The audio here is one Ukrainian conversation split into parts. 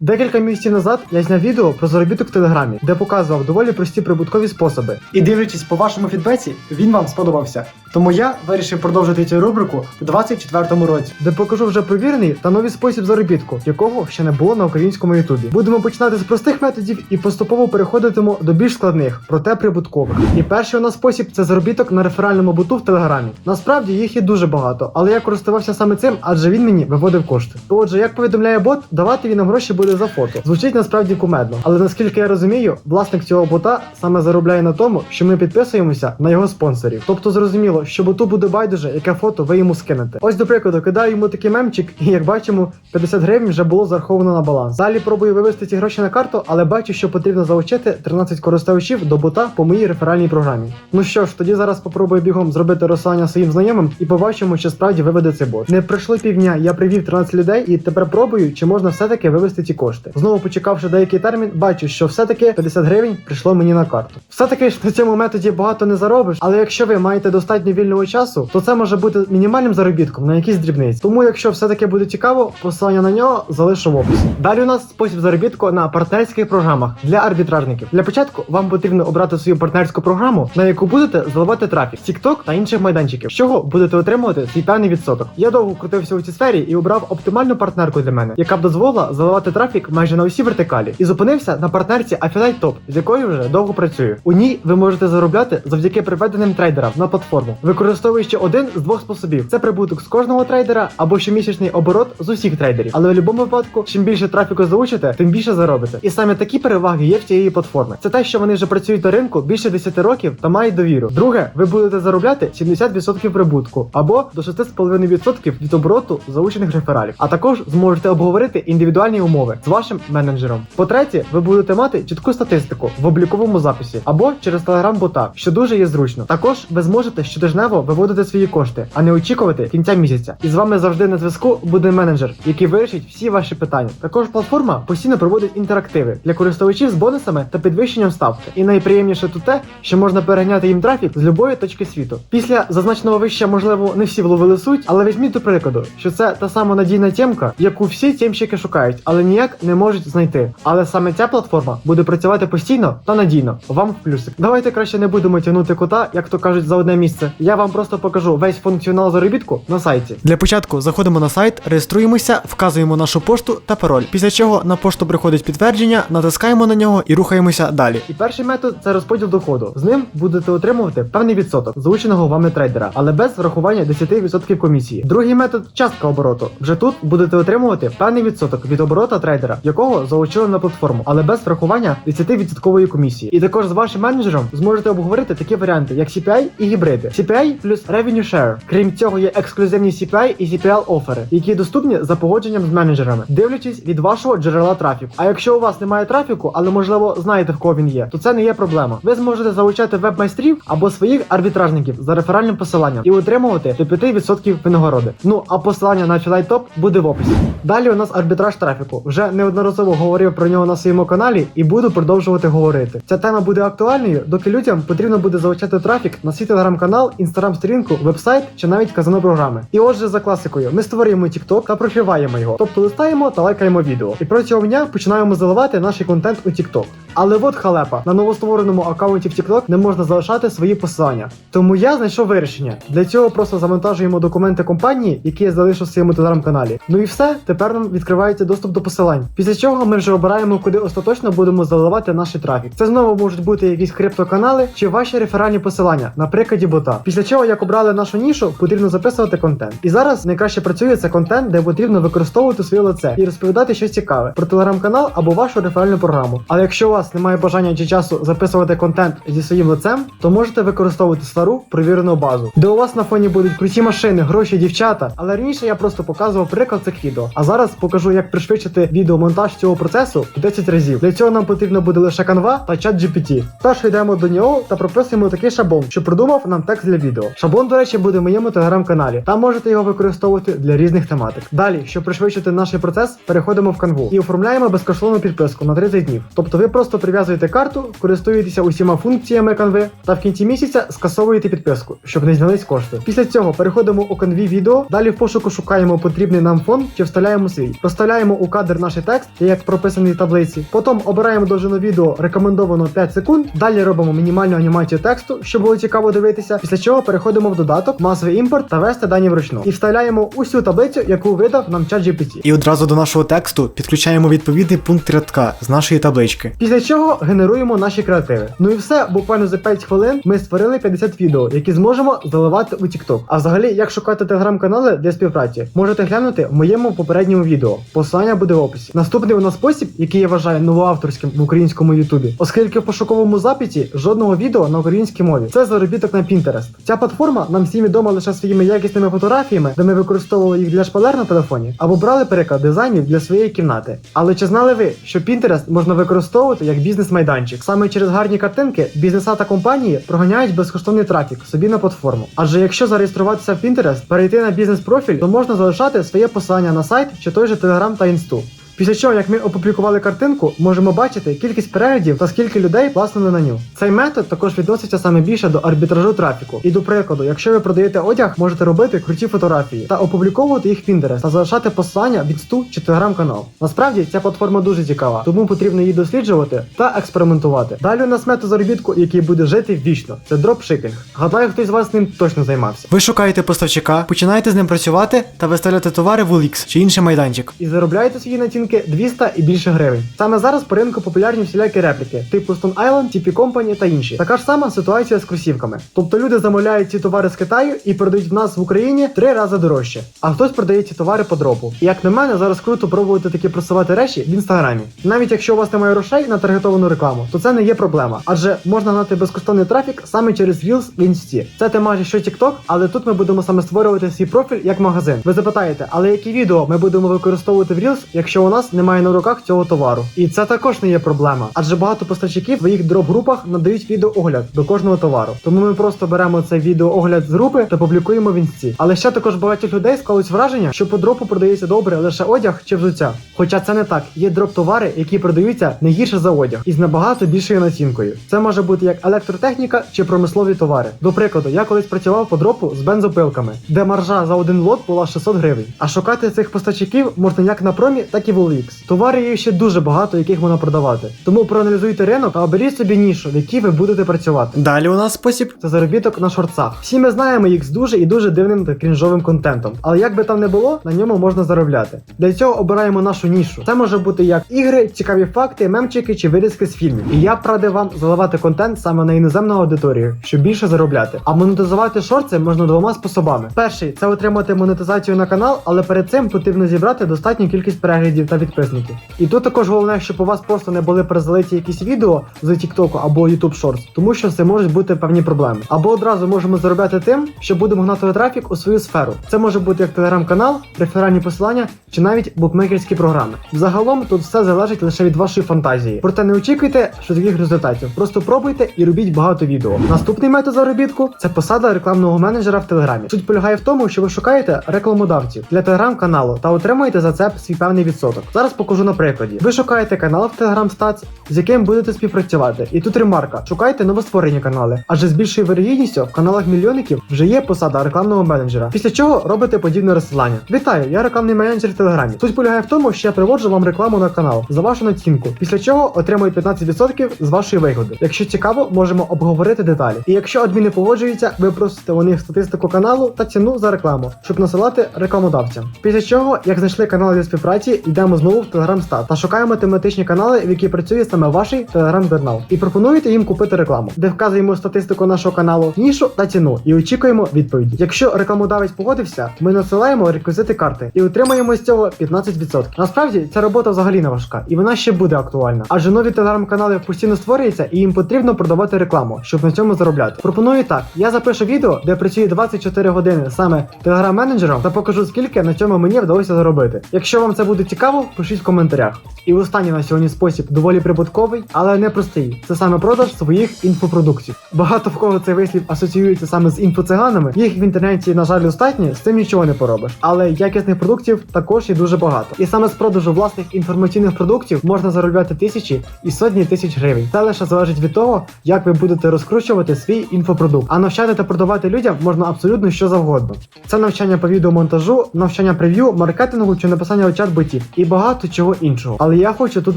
Декілька місяців назад я зняв відео про заробіток в Телеграмі, де показував доволі прості прибуткові способи. І дивлячись по вашому фідбеці, він вам сподобався. Тому я вирішив продовжити цю рубрику у 24-му році, де покажу вже провірений та новий спосіб заробітку, якого ще не було на українському ютубі. Будемо починати з простих методів і поступово переходитимемо до більш складних, проте прибуткових. І перший у нас спосіб це заробіток на реферальному боту в Телеграмі. Насправді їх є дуже багато, але я користувався саме цим, адже він мені виводив кошти. Отже, як повідомляє бот, давати він нам гроші буде за фото. Звучить насправді кумедно, але наскільки я розумію, власник цього бота саме заробляє на тому, що ми підписуємося на його спонсорів. Тобто зрозуміло, що боту буде байдуже, яке фото ви йому скинете. Ось до прикладу, кидаю йому такий мемчик, і як бачимо, 50 гривень вже було зараховано на баланс. Далі пробую вивести ці гроші на карту, але бачу, що потрібно залучити 13 користувачів до бота по моїй реферальній програмі. Ну що ж, тоді зараз попробую бігом зробити розсилання своїм знайомим і побачимо, чи справді виведе цей бот. Не пройшло півдня, я привів 13 людей і тепер пробую, чи можна все-таки вивести ці кошти. Знову почекавши деякий термін, бачу, що все-таки 50 гривень прийшло мені на карту. Все-таки ж на цьому методі багато не заробиш, але якщо ви маєте достатньо вільного часу, то це може бути мінімальним заробітком на якісь дрібниці. Тому, якщо все-таки буде цікаво, посилання на нього залишу в описі. Далі у нас спосіб заробітку на партнерських програмах для арбітражників. Для початку вам потрібно обрати свою партнерську програму, на яку будете заливати трафік, TikTok та інших майданчиків, з чого будете отримувати свій певний відсоток. Я довго крутився у цій сфері і обрав оптимальну партнерку для мене, яка б дозволила заливати трафік майже на усі вертикалі, і зупинився на партнерці Affiliate Top, з якою вже довго працюю. У ній ви можете заробляти завдяки приведеним трейдерам на платформу, використовуючи один з двох способів: це прибуток з кожного трейдера або щомісячний оборот з усіх трейдерів. Але в будь-якому випадку, чим більше трафіку залучите, тим більше заробите. І саме такі переваги є в цієї платформи. Це те, що вони вже працюють на ринку більше 10 років та мають довіру. Друге, ви будете заробляти 70% прибутку або до 6,5% від обороту залучених рефералів. А також зможете обговорити індивідуальні умови з вашим менеджером. По-третє, ви будете мати чітку статистику в обліковому записі або через телеграм-бота, що дуже є зручно. Також ви зможете щотижнево виводити свої кошти, а не очікувати кінця місяця. І з вами завжди на зв'язку буде менеджер, який вирішить всі ваші питання. Також платформа постійно проводить інтерактиви для користувачів з бонусами та підвищенням ставки. І найприємніше тут те, що можна переганяти їм трафік з любої точки світу. Після зазначеного вище, можливо, не всі вловили суть, але візьміть до прикладу, що це та сама надійна тємка, яку всі тємщики шукають, але ніяк не можуть знайти. Але саме ця платформа буде працювати постійно та надійно. Вам в плюсик. Давайте краще не будемо тягнути кота, як то кажуть, за одне місце. Я вам просто покажу весь функціонал заробітку на сайті. Для початку заходимо на сайт, реєструємося, вказуємо нашу пошту та пароль. Після чого на пошту приходить підтвердження, натискаємо на нього і рухаємося далі. І перший метод це розподіл доходу. З ним будете отримувати певний відсоток залученого вами трейдера, але без врахування 10% комісії. Другий метод частка обороту. Вже тут будете отримувати певний відсоток від оборота трейдера, якого залучили на платформу, але без врахування 10% комісії. І також з вашим менеджером зможете обговорити такі варіанти, як CPI і гібриди. CPI плюс Revenue Share. Крім цього, є ексклюзивні CPI і CPL офери, які доступні за погодженням з менеджерами, дивлячись від вашого джерела трафіку. А якщо у вас немає трафіку, але можливо знаєте в кого він є, то це не є проблема. Ви зможете залучати веб-майстрів або своїх арбітражників за реферальним посиланням і отримувати до 5% винагороди. Ну а посилання на Top буде в описі. Далі у нас арбітраж трафіку. Вже неодноразово говорив про нього на своєму каналі і буду продовжувати говорити. Ця тема буде актуальною, доки людям потрібно буде залучати трафік на свій телеграм-канал, інстаграм-сторінку, вебсайт чи навіть казано програми. І отже, за класикою, ми створюємо TikTok та профіваємо його, тобто листаємо та лайкаємо відео. І протягом дня починаємо заливати наш контент у TikTok. Але от халепа, на новоствореному аккаунті в TikTok не можна залишати свої посилання. Тому я знайшов вирішення. Для цього просто завантажуємо документи компанії, які я залишу в своєму телеграм-каналі. Ну і все, тепер нам відкривається доступ до посилань. Після чого ми вже обираємо, куди остаточно будемо заливати наш трафік. Це знову можуть бути якісь криптоканали чи ваші реферальні посилання, на прикладі бота. Після чого, як обрали нашу нішу, потрібно записувати контент. І зараз найкраще працює це контент, де потрібно використовувати своє лице і розповідати щось цікаве про телеграм-канал або вашу реферальну програму. Але якщо у вас немає бажання чи часу записувати контент зі своїм лицем, то можете використовувати стару провірену базу, де у вас на фоні будуть круті машини, гроші, дівчата. Але раніше я просто показував приклад цих відео. А зараз покажу, як пришвидшити відеомонтаж цього процесу в 10 разів. Для цього нам потрібно буде лише Canva та чат GPT. Тож йдемо до нього та прописуємо такий шаблон, що придумав нам текст для відео. Шаблон, до речі, буде в моєму телеграм-каналі. Там можете його використовувати для різних тематик. Далі, щоб пришвидшити наш процес, переходимо в Canva і оформляємо безкоштовну підписку на 30 днів. Тобто ви просто прив'язуєте карту, користуєтеся усіма функціями Canva та в кінці місяця скасовуєте підписку, щоб не знялись кошти. Після цього переходимо у Canva відео. Далі в пошуку шукаємо потрібний нам фон чи вставляємо свій. Проставляємо у кадр наш текст, як прописаний в таблиці. Потім обираємо довжину відео рекомендовано 5 секунд. Далі робимо мінімальну анімацію тексту, щоб було цікаво дивитися. Після чого переходимо в додаток, масовий імпорт та вести дані вручну. І вставляємо усю таблицю, яку видав нам чат GPT. І одразу до нашого тексту підключаємо відповідний пункт рядка з нашої таблички. Після чого генеруємо наші креативи. Ну і все, буквально за 5 хвилин ми створили 50 відео, які зможемо заливати у TikTok. А взагалі, як шукати телеграм-канали для співпраці, можете глянути в моєму попередньому відео. Посилання буде в описі. Наступний у нас спосіб, який я вважаю новоавторським в українському Ютубі, оскільки в пошуковому запиті жодного відео на українській мові. Це заробіток на Pinterest. Ця платформа нам всім відома лише своїми якісними фотографіями, де ми використовували їх для шпалер на телефоні, або брали переклад дизайнів для своєї кімнати. Але чи знали ви, що Pinterest можна використовувати як бізнес-майданчик? Саме через гарні картинки бізнеса та компанії проганяють безкоштовний трафік собі на платформу. Адже якщо зареєструватися в Pinterest, перейти на бізнес-профіль, то можна залишати своє посилання на сайт чи той же Telegram та інсту. Після чого, як ми опублікували картинку, можемо бачити кількість переглядів та скільки людей класнули на ню. Цей метод також відноситься саме більше до арбітражу трафіку. І до прикладу, якщо ви продаєте одяг, можете робити круті фотографії та опубліковувати їх в Pinterest та залишати посилання від сту чи телеграм-канал. Насправді ця платформа дуже цікава, тому потрібно її досліджувати та експериментувати. Далі у нас метод заробітку, який буде жити вічно. Це дропшипінг. Гадаю, хтось з вас ним точно займався. Ви шукаєте поставщика, починаєте з ним працювати та виставляти товари в OLX чи інший майданчик. і заробляєте свої націнки 200 і більше гривень. Саме зараз по ринку популярні всілякі репліки, типу Stone Island, TP Company та інші. Така ж сама ситуація з кросівками. Тобто люди замовляють ці товари з Китаю і продають в нас в Україні три рази дорожче, а хтось продає ці товари по дропу. І як на мене, зараз круто пробувати такі просувати речі в інстаграмі. Навіть якщо у вас немає грошей на таргетовану рекламу, то це не є проблема, адже можна гнати безкоштовний трафік саме через Reels в інсті. Це те майже що TikTok, але тут ми будемо саме створювати свій профіль як магазин. Ви запитаєте, але які відео ми будемо використовувати в Reels, якщо у нас немає на руках цього товару? І це також не є проблема, адже багато поставщиків в своїх дроп-групах надають відеоогляд до кожного товару. Тому ми просто беремо цей відеоогляд з групи та публікуємо в інсті. Але ще також багатьох людей склалось враження, що по дропу продається добре лише одяг чи взуття. Хоча це не так. Є дроп-товари, які продаються не гірше за одяг і з набагато більшою націнкою. Це може бути як електротехніка чи промислові товари. До прикладу, я колись працював по дропу з бензопилками, де маржа за один лот була 600 гривень. А шукати цих постачників можна як на промі, так і в OLX. Товари є ще дуже багато, яких можна продавати. Тому проаналізуйте ринок та оберіть собі нішу, в якій ви будете працювати. Далі у нас спосіб. Це заробіток на шорцах. Всі ми знаємо їх з дуже і дуже дивним та крінжовим контентом. Але як би там не було, на ньому можна заробляти. Для цього обираємо нашу нішу. Це може бути як ігри, цікаві факти, мемчики чи вирізки з фільмів. І я б радив вам заливати контент саме на іноземну аудиторію, щоб більше заробляти. А монетизувати шорти можна двома способами. Перший це отримати монетизацію на канал, але перед цим потрібно зібрати достатню кількість переглядів та підписників. І тут також головне, щоб у вас просто не були перезалиті якісь відео з TikTok або YouTube Shorts, тому що це можуть бути певні проблеми. Або одразу можемо заробляти тим, що будемо гнати трафік у свою сферу. Це може бути як телеграм-канал, реферальні посилання чи навіть букмекерські програми. Загалом тут все залежить лише від вашої фантазії. Проте не очікуйте швидких результатів. Просто пробуйте і робіть багато відео. Наступний метод заробітку це посада рекламного менеджера в телеграмі. Суть полягає в тому, що ви шукаєте рекламодавців для телеграм-каналу та отримуєте за це свій певний відсоток. Зараз покажу на прикладі. Ви шукаєте канал в Telegram Stats, з яким будете співпрацювати. І тут ремарка: шукайте новостворені канали, адже з більшою вирогідністю в каналах мільйонників вже є посада рекламного менеджера. Після чого робите подібне розсилання. Вітаю, я рекламний менеджер в Телеграмі. Суть полягає в тому, що я приводжу вам рекламу на канал за вашу націнку. Після чого отримую 15% з вашої вигоди. Якщо цікаво, можемо обговорити деталі. І якщо адмін не погоджується, ви просите у них статистику каналу та ціну за рекламу, щоб насилати рекламодавцям. Після чого, як знайшли канал для співпраці, йдемо знову в Telegram Stat та шукаємо тематичні канали, в які працює саме ваш Telegram канал, і пропонуєте їм купити рекламу, де вказуємо статистику нашого каналу, нішу та ціну, і очікуємо відповіді. Якщо рекламодавець погодився, ми насилаємо реквізити карти і отримаємо з цього 15%. Насправді ця робота взагалі не важка, і вона ще буде актуальна. Адже нові телеграм-канали постійно створюються, і їм потрібно продавати рекламу, щоб на цьому заробляти. Пропоную так: я запишу відео, де працює 24 години саме телеграм-менеджером, та покажу скільки на цьому мені вдалося заробити. Якщо вам це буде цікаво, пишіть в коментарях. І останній на сьогодні спосіб доволі прибутковий, але не простий. Це саме продаж своїх інфопродуктів. Багато в кого цей вислів асоціюється саме з інфоциганами. Їх в інтернеті, на жаль, достатньо, з цим нічого не поробиш. Але якісних продуктів також є дуже багато. І саме з продажу власних інформаційних продуктів можна заробляти тисячі і сотні тисяч гривень. Це лише залежить від того, як ви будете розкручувати свій інфопродукт. А навчати та продавати людям можна абсолютно що завгодно. Це навчання по відеомонтажу, навчання прев'ю, маркетингу чи написання у чат-ботів і багато чого іншого. Але я хочу тут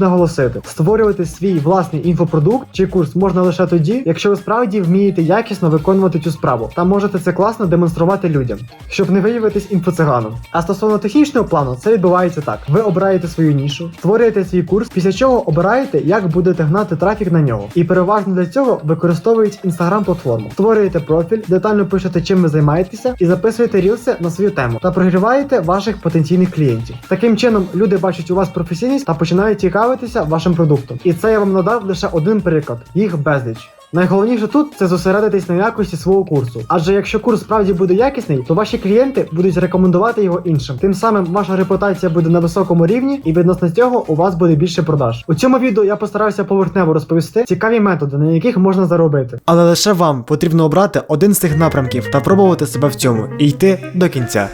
наголосити: створювати свій власний інфопродукт чи курс можна лише тоді, якщо ви справді вмієте якісно виконувати цю справу та можете це класно демонструвати людям, щоб не виявитись інфоциганом. А стосовно технічного плану, це відбувається так: ви обираєте свою нішу, створюєте свій курс, після чого обираєте, як будете гнати трафік на нього. І переважно для цього використовують інстаграм платформу. Створюєте профіль, детально пишете, чим ви займаєтеся, і записуєте рілси на свою тему та прогріваєте ваших потенційних клієнтів. Таким чином, люди бачать у вас професійність та починають цікавитися вашим продуктом. І це я вам надав лише один приклад, їх безліч. Найголовніше тут це зосередитись на якості свого курсу. Адже якщо курс справді буде якісний, то ваші клієнти будуть рекомендувати його іншим. Тим самим ваша репутація буде на високому рівні, і відносно цього у вас буде більше продаж. У цьому відео я постарався поверхнево розповісти цікаві методи, на яких можна заробити. Але лише вам потрібно обрати один з цих напрямків та пробувати себе в цьому і йти до кінця.